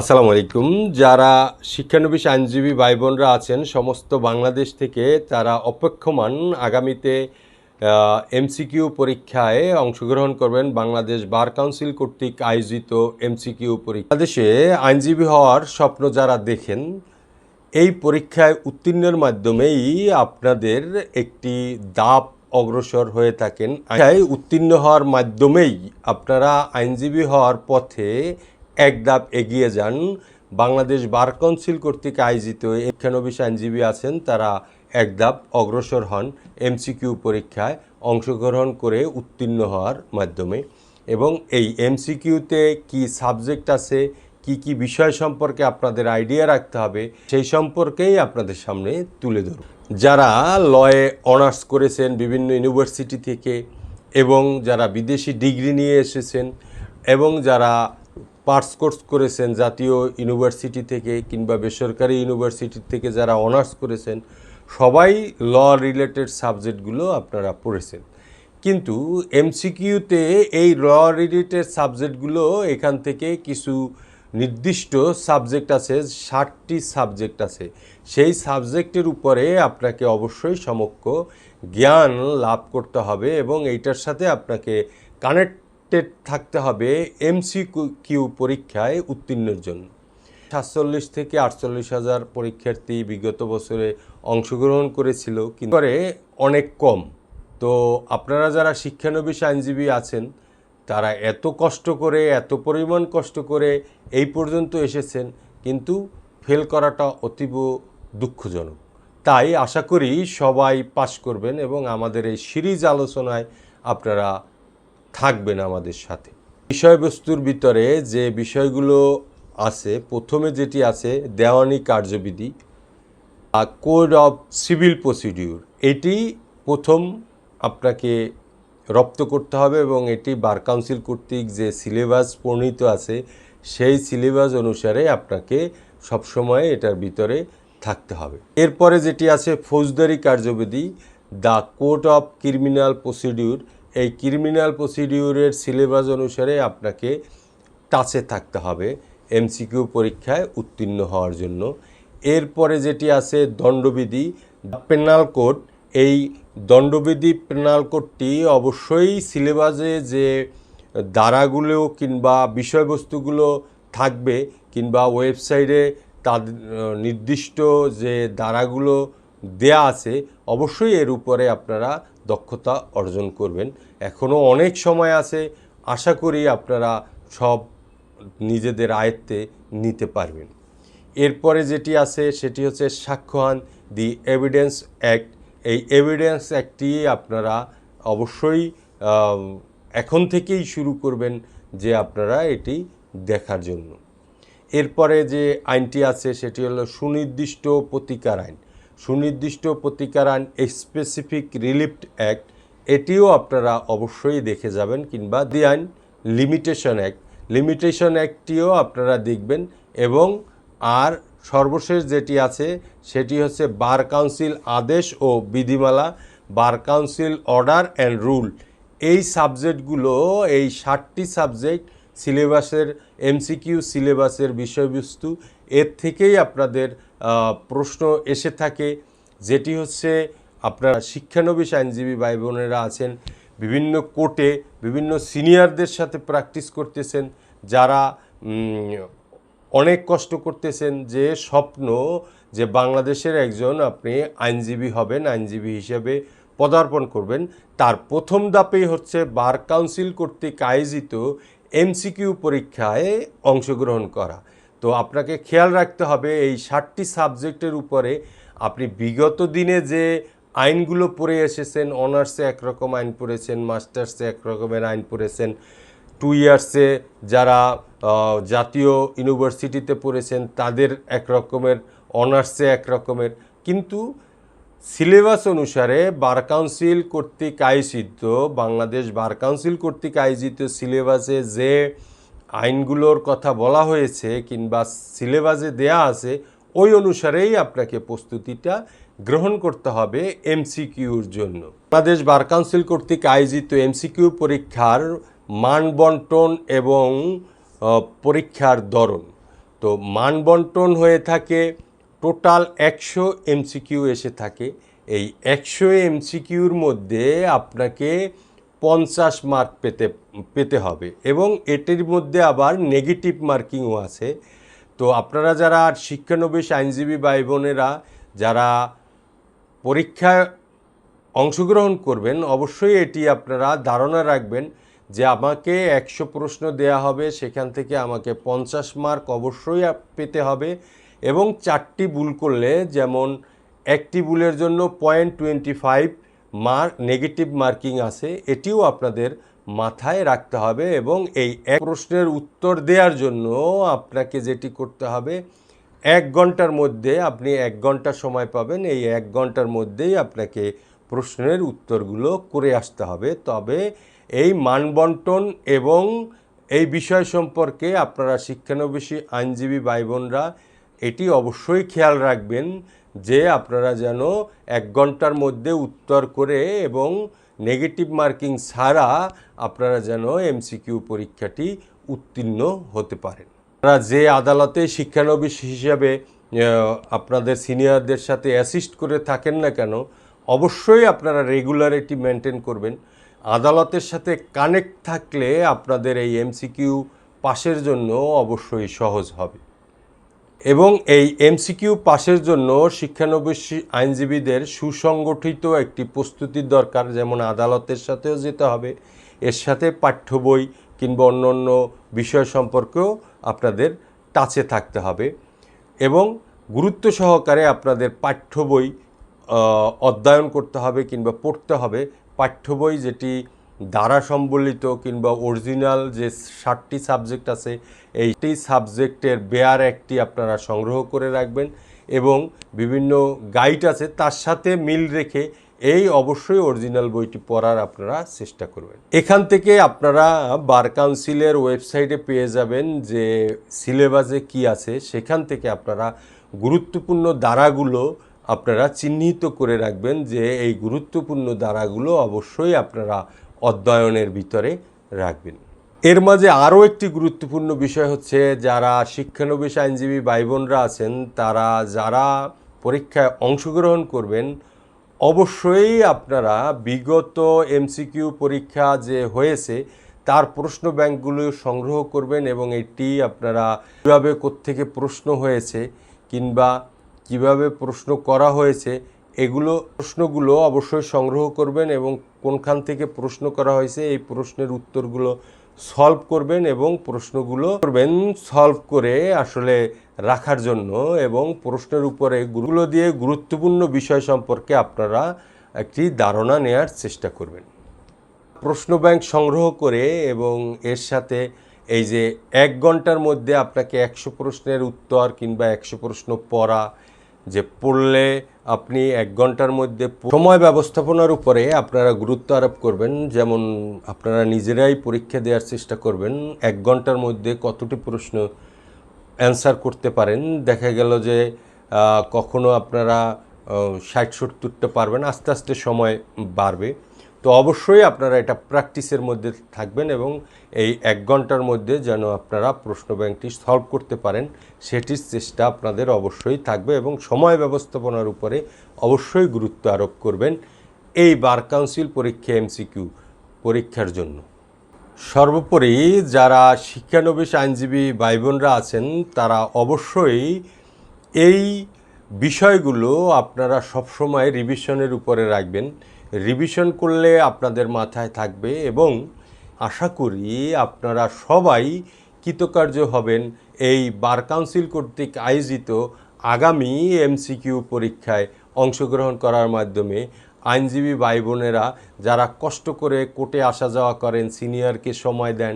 আসসালামু আলাইকুম। যারা শিক্ষানবিশ আইনজীবী ভাই বোনরা আছেন, সমস্ত বাংলাদেশ থেকে তারা অপেক্ষমান আগামীতে এমসিকিউ পরীক্ষায় অংশগ্রহণ করবেন বাংলাদেশ বার কাউন্সিল কর্তৃক আয়োজিত এমসিকিউ পরীক্ষা। দেশে আইনজীবী হওয়ার স্বপ্ন যারা দেখেন, এই পরীক্ষায় উত্তীর্ণের মাধ্যমেই আপনাদের একটি দাপ অগ্রসর হয়ে থাকেন। উত্তীর্ণ হওয়ার মাধ্যমেই আপনারা আইনজীবী হওয়ার পথে এক ধাপ এগিয়ে যান। বাংলাদেশ বার কাউন্সিল কর্তৃক আয়োজিত শিক্ষানবিশ আইনজীবী আছেন, তারা এক ধাপ অগ্রসর হন এমসিকিউ পরীক্ষায় অংশগ্রহণ করে উত্তীর্ণ হওয়ার মাধ্যমে। এবং এই এমসিকিউতে কি সাবজেক্ট আছে, কি কি বিষয় সম্পর্কে আপনাদের আইডিয়া রাখতে হবে, সেই সম্পর্কেই আপনাদের সামনে তুলে ধরব। যারা লয়ে অনার্স করেছেন বিভিন্ন ইউনিভার্সিটি থেকে এবং যারা বিদেশি ডিগ্রি নিয়ে এসেছেন এবং যারা পার্স কোর্স করেছেন জাতীয় ইউনিভার্সিটি থেকে কিংবা বেসরকারি ইউনিভার্সিটি থেকে যারা অনার্স করেছেন, সবাই ল রিলেটেড সাবজেক্টগুলো আপনারা পড়েছেন। কিন্তু এমসিকিউতে এই ল রিলেটেড সাবজেক্টগুলো এখান থেকে কিছু নির্দিষ্ট সাবজেক্ট আছে, ষাটটি সাবজেক্ট আছে। সেই সাবজেক্টের উপরে আপনাকে অবশ্যই সমক্ষ জ্ঞান লাভ করতে হবে এবং এইটার সাথে আপনাকে কানেক্টেড থাকতে হবে এমসি কিউ পরীক্ষায় উত্তীর্ণের জন্য। সাতচল্লিশ থেকে আটচল্লিশ হাজার পরীক্ষার্থী বিগত বছরে অংশগ্রহণ করেছিল, কিন্তু পরে অনেক কম। তো আপনারা যারা শিক্ষানবিশ আইনজীবী আছেন, তারা এত কষ্ট করে, এত পরিমাণ কষ্ট করে এই পর্যন্ত এসেছেন, কিন্তু ফেল করাটা অতীব দুঃখজনক। তাই আশা করি সবাই পাশ করবেন এবং আমাদের এই সিরিজ আলোচনায় আপনারা থাকবেন আমাদের সাথে। বিষয়বস্তুর ভিতরে যে বিষয়গুলো আছে, প্রথমে যেটি আছে, দেওয়ানি কার্যবিধি কোড অফ সিভিল প্রসিডিউর, এটি প্রথম আপনাকে রপ্ত করতে হবে এবং এটি বার কাউন্সিল কর্তৃক যে সিলেবাস প্রণীত আছে, সেই সিলেবাস অনুসারে আপনাকে সবসময় এটার ভিতরে থাকতে হবে। এরপরে যেটি আছে, ফৌজদারি কার্যবিধি, the code of criminal procedure এই ক্রিমিনাল প্রসিডিউরের সিলেবাস অনুসারে আপনাকে টাচে থাকতে হবে এমসিকিউ পরীক্ষায় উত্তীর্ণ হওয়ার জন্য। এরপরে যেটি আছে দণ্ডবিধি পেনাল কোড এই দণ্ডবিধি পেনাল কোডটি অবশ্যই সিলেবাসে যে ধারাগুলো কিংবা বিষয়বস্তুগুলো থাকবে কিংবা ওয়েবসাইটে তাদের নির্দিষ্ট যে ধারাগুলো দেয়া আছে, অবশ্যই এর উপরে আপনারা দক্ষতা অর্জন করবেন। এখনও অনেক সময় আছে, আশা করি আপনারা সব নিজেদের আয়ত্তে নিতে পারবেন। এরপরে যেটি আছে, সেটি হচ্ছে সাক্ষ্যহান দি এভিডেন্স অ্যাক্ট। এই এভিডেন্স অ্যাক্টটি আপনারা অবশ্যই এখন থেকেই শুরু করবেন যে আপনারা এটি দেখার জন্য। এরপরে যে আইনটি আছে, সেটি হলো সুনির্দিষ্ট প্রতিকার আইন। সুনির্দিষ্ট প্রতিকার আইন স্পেসিফিক রিলিফ অ্যাক্ট এটিও আপনারা অবশ্যই দেখে যাবেন কিংবা দি আইন লিমিটেশন অ্যাক্ট লিমিটেশন অ্যাক্টটিও আপনারা দেখবেন এবং আর সর্বশেষ যেটি আছে, সেটি হচ্ছে বার কাউন্সিল আদেশ ও বিধিমালা, bar council order and rule. এই সাবজেক্টগুলো, এই ষাটটি সাবজেক্ট, সিলেবাসের, এমসিকিউ সিলেবাসের বিষয়বস্তু এর থেকেই আপনাদের প্রশ্ন এসে থাকে যেটি হচ্ছে আপনারা শিক্ষানবিশ আইনজীবী ভাই বোনেরা আছেন, বিভিন্ন কোর্টে বিভিন্ন সিনিয়রদের সাথে প্র্যাকটিস করতেছেন, যারা অনেক কষ্ট করতেছেন যে স্বপ্ন যে বাংলাদেশের একজন আপনি আইনজীবী হবেন, আইনজীবী হিসেবে পদার্পণ করবেন। তার প্রথম ধাপেই হচ্ছে বার কাউন্সিল কর্তৃক আয়োজিত এমসিকিউ পরীক্ষায় অংশগ্রহণ করা। তো আপনাকে খেয়াল রাখতে হবে, এই ষাটটি সাবজেক্টের উপরে আপনি বিগত দিনে যে আইনগুলো পড়ে এসেছেন, অনার্সে একরকম আইন পড়েছেন, মাস্টার্সে এক রকমের আইন পড়েছেন, টু ইয়ার্সে যারা জাতীয় ইউনিভার্সিটিতে পড়েছেন তাদের এক রকমের অনার্সে এক রকমের কিন্তু সিলেবাস অনুসারে বার কাউন্সিল কর্তৃক আয়োজিত, বাংলাদেশ বার কাউন্সিল কর্তৃক আয়োজিত সিলেবাসে যে আইনগুলোর কথা বলা হয়েছে কিংবা সিলেবাসে দেয়া আছে, ওই অনুসারেই আপনাকে প্রস্তুতিটা গ্রহণ করতে হবে এমসিকিউর জন্য। বাংলাদেশ বার কাউন্সিল কর্তৃক আয়োজিত এমসিকিউ পরীক্ষার মান বন্টন এবং পরীক্ষার ধরন। তো মান বন্টন হয়ে থাকে, টোটাল একশো এমসিকিউ এসে থাকে। এই একশো এমসিকিউর মধ্যে আপনাকে পঞ্চাশ মার্ক পেতে পেতে হবে এবং এটির মধ্যে আবার নেগেটিভ মার্কিংও আছে। তো আপনারা যারা শিক্ষানবিশ আইনজীবী ভাই বোনেরা যারা পরীক্ষায় অংশগ্রহণ করবেন, অবশ্যই এটি আপনারা ধারণা রাখবেন যে আমাকে একশো প্রশ্ন দেয়া হবে, সেখান থেকে আমাকে পঞ্চাশ মার্ক অবশ্যই পেতে হবে এবং চারটি ভুল করলে, যেমন একটি ভুলের জন্য point twenty five mark negative marking আছে, এটিও আপনাদের মাথায় রাখতে হবে এবং এই এক প্রশ্নের উত্তর দেওয়ার জন্য আপনাকে যেটি করতে হবে, এক ঘণ্টার মধ্যে আপনি এক ঘণ্টা সময় পাবেন, এই এক ঘণ্টার মধ্যেই আপনাকে প্রশ্নের উত্তরগুলো করে আসতে হবে। তবে এই মানবন্টন এবং এই বিষয় সম্পর্কে আপনারা শিক্ষানবিশী আইনজীবী ভাই বোনরা এটি অবশ্যই খেয়াল রাখবেন যে আপনারা যেন এক ঘণ্টার মধ্যে উত্তর করে এবং নেগেটিভ মার্কিং ছাড়া আপনারা যেন এমসিকিউ পরীক্ষাটি উত্তীর্ণ হতে পারেন। আপনারা যে আদালতে শিক্ষানবিশ হিসাবে আপনাদের সিনিয়রদের সাথে অ্যাসিস্ট করে থাকেন না কেন, অবশ্যই আপনারা রেগুলারিটি মেনটেন করবেন। আদালতের সাথে কানেক্ট থাকলে আপনাদের এই এমসিকিউ পাশের জন্য অবশ্যই সহজ হবে। এবং এই এমসিকিউ পাশের জন্য শিক্ষানবিশ আইনজীবীদের সুসংগঠিত একটি প্রস্তুতির দরকার, যেমন আদালতের সাথেও যেতে হবে, এর সাথে পাঠ্য বই কিংবা অন্য অন্য বিষয় সম্পর্কেও আপনাদের টাচে থাকতে হবে এবং গুরুত্ব সহকারে আপনাদের পাঠ্য বই অধ্যয়ন করতে হবে কিংবা পড়তে হবে। পাঠ্য বই যেটি দ্বারা সম্বলিত কিংবা অরিজিনাল যে ষাটটি সাবজেক্ট আছে, এইটি সাবজেক্টের বেয়ার একটি আপনারা সংগ্রহ করে রাখবেন এবং বিভিন্ন গাইড আছে, তার সাথে মিল রেখে এই অবশ্যই অরিজিনাল বইটি পড়ার আপনারা চেষ্টা করবেন। এখান থেকে আপনারা বার কাউন্সিলের ওয়েবসাইটে পেয়ে যাবেন যে সিলেবাসে কি আছে, সেখান থেকে আপনারা গুরুত্বপূর্ণ দ্বারাগুলো আপনারা চিহ্নিত করে রাখবেন যে এই গুরুত্বপূর্ণ দ্বারাগুলো অবশ্যই আপনারা অধ্যয়নের ভিতরে রাখবেন। এর মাঝে আরও একটি গুরুত্বপূর্ণ বিষয় হচ্ছে, যারা শিক্ষানবিশ আইনজীবী ভাই বোনরা আছেন, তারা যারা পরীক্ষায় অংশগ্রহণ করবেন, অবশ্যই আপনারা বিগত এমসিকিউ পরীক্ষা যে হয়েছে, তার প্রশ্ন ব্যাংকগুলো সংগ্রহ করবেন এবং এটি আপনারা কীভাবে কোত্থেকে প্রশ্ন হয়েছে কিংবা কীভাবে প্রশ্ন করা হয়েছে এগুলো প্রশ্নগুলো অবশ্যই সংগ্রহ করবেন এবং কোনখান থেকে প্রশ্ন করা হয়েছে, এই প্রশ্নের উত্তরগুলো সলভ করবেন এবং প্রশ্নগুলো করবেন সলভ করে আসলে রাখার জন্য এবং প্রশ্নের উপরে গুরুগুলো দিয়ে গুরুত্বপূর্ণ বিষয় সম্পর্কে আপনারা একটি ধারণা নেয়ার চেষ্টা করবেন। প্রশ্ন ব্যাংক সংগ্রহ করে এবং এর সাথে এই যে এক ঘণ্টার মধ্যে আপনাকে একশো প্রশ্নের উত্তর কিংবা একশো প্রশ্ন পড়া যে পড়লে আপনি এক ঘণ্টার মধ্যে সময় ব্যবস্থাপনার উপরে আপনারা গুরুত্ব আরোপ করবেন। যেমন আপনারা নিজেরাই পরীক্ষা দেওয়ার চেষ্টা করবেন। এক ঘণ্টার মধ্যে কতটি প্রশ্ন অ্যান্সার করতে পারেন। দেখা গেল যে কখনো আপনারা ষাট সত্তরটা পারবেন। আস্তে আস্তে সময় বাড়বে। তো অবশ্যই আপনারা এটা প্র্যাকটিসের মধ্যে থাকবেন এবং এই এক ঘণ্টার মধ্যে যেন আপনারা প্রশ্ন ব্যাংকটি সলভ করতে পারেন, সেটির চেষ্টা আপনাদের অবশ্যই থাকবে এবং সময় ব্যবস্থাপনার উপরে অবশ্যই গুরুত্ব আরোপ করবেন এই বার কাউন্সিল পরীক্ষা এমসিকিউ পরীক্ষার জন্য। সর্বোপরি যারা শিক্ষানবিশ আইনজীবী ভাই বোনরা আছেন, তারা অবশ্যই এই বিষয়গুলো আপনারা সবসময় রিভিশনের উপরে রাখবেন। রিভিশন করলে আপনাদের মাথায় থাকবে এবং আশা করি আপনারা সবাই কৃতকার্য হবেন। এই বার কাউন্সিল কর্তৃক আয়োজিত আগামী এমসিকিউ পরীক্ষায় অংশগ্রহণ করার মাধ্যমে আইনজীবী ভাই বোনেরা যারা কষ্ট করে কোর্টে আসা যাওয়া করেন, সিনিয়রকে সময় দেন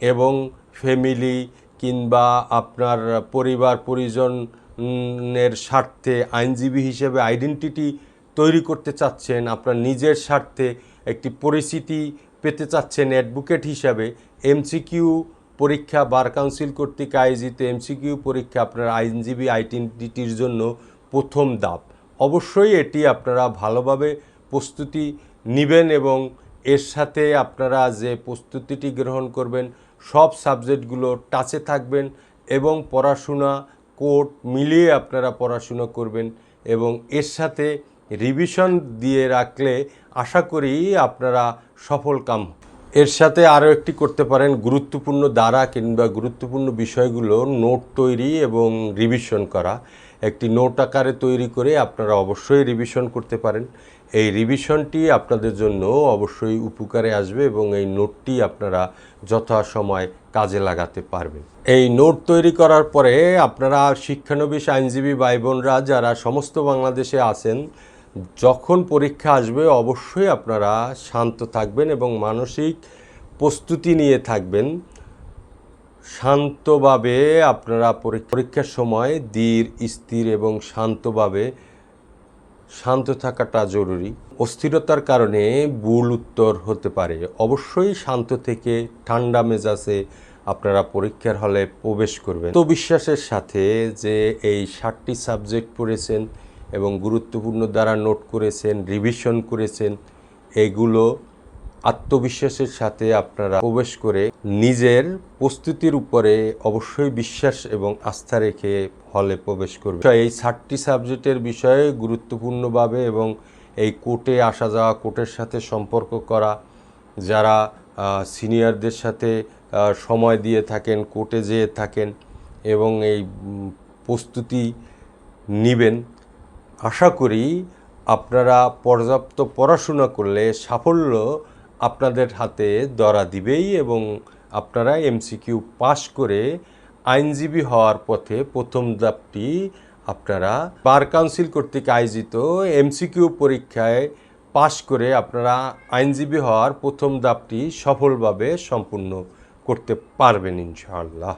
এবং ফ্যামিলি কিংবা আপনার পরিবার, পরিজনের স্বার্থে আইনজীবী হিসেবে আইডেন্টিটি তৈরি করতে চাচ্ছেন, আপনার নিজের স্বার্থে একটি পরিচিতি পেতে চাচ্ছেন অ্যাডভোকেট হিসাবে এমসিকিউ পরীক্ষা বার কাউন্সিল কর্তৃক আয়োজিত এমসিকিউ পরীক্ষা আপনার আইনজীবী আইডেন্টিটির জন্য প্রথম ধাপ। অবশ্যই এটি আপনারা ভালোভাবে প্রস্তুতি নেবেন এবং এর সাথে আপনারা যে প্রস্তুতিটি গ্রহণ করবেন, সব সাবজেক্টগুলো টাচে থাকবেন এবং পড়াশোনা কোর্ট মিলিয়ে আপনারা পড়াশোনা করবেন এবং এর সাথে রিভিশন দিয়ে রাখলে আশা করি আপনারা সফল কাম এর সাথে আরও একটি করতে পারেন গুরুত্বপূর্ণ দ্বারা কিংবা গুরুত্বপূর্ণ বিষয়গুলো নোট তৈরি এবং রিভিশন করা। একটি নোট আকারে তৈরি করে আপনারা অবশ্যই রিভিশন করতে পারেন। এই রিভিশনটি আপনাদের জন্য অবশ্যই উপকারে আসবে এবং এই নোটটি আপনারা যথাসময় কাজে লাগাতে পারবেন। এই নোট তৈরি করার পরে আপনারা শিক্ষানবিশ আইনজীবী ভাই বোনরা যারা সমস্ত বাংলাদেশে আছেন যখন পরীক্ষা আসবে, অবশ্যই আপনারা শান্ত থাকবেন এবং মানসিক প্রস্তুতি নিয়ে থাকবেন। শান্তভাবে আপনারা পরীক্ষার সময় ধীর, স্থির এবং শান্তভাবে শান্ত থাকাটা জরুরি। অস্থিরতার কারণে ভুল উত্তর হতে পারে। অবশ্যই শান্ত থেকে ঠান্ডা মেজাজে আপনারা পরীক্ষার হলে প্রবেশ করবেন। তো বিশ্বাসের সাথে যে এই ষাটটি সাবজেক্ট পড়েছেন এবং গুরুত্বপূর্ণ দ্বারা নোট করেছেন রিভিশন করেছেন, এগুলো আত্মবিশ্বাসের সাথে আপনারা প্রবেশ করে নিজের প্রস্তুতির উপরে অবশ্যই বিশ্বাস এবং আস্থা রেখে হলে প্রবেশ করবে এই ষাটটি সাবজেক্টের বিষয়ে গুরুত্বপূর্ণভাবে এবং এই কোর্টে আসা যাওয়া, কোর্টের সাথে সম্পর্ক করা, যারা সিনিয়রদের সাথে সময় দিয়ে থাকেন, কোর্টে যেয়ে থাকেন এবং এই প্রস্তুতি নিবেন আশা করি আপনারা পর্যাপ্ত পড়াশোনা করলে সাফল্য আপনাদের হাতে ধরা দিবেই এবং আপনারা এমসিকিউ পাশ করে আইনজীবী হওয়ার পথে প্রথম ধাপটি আপনারা বার কাউন্সিল কর্তৃক আয়োজিত এমসিকিউ পরীক্ষায় পাশ করে আপনারা আইনজীবী হওয়ার প্রথম ধাপটি সফলভাবে সম্পূর্ণ করতে পারবেন ইনশাআল্লাহ।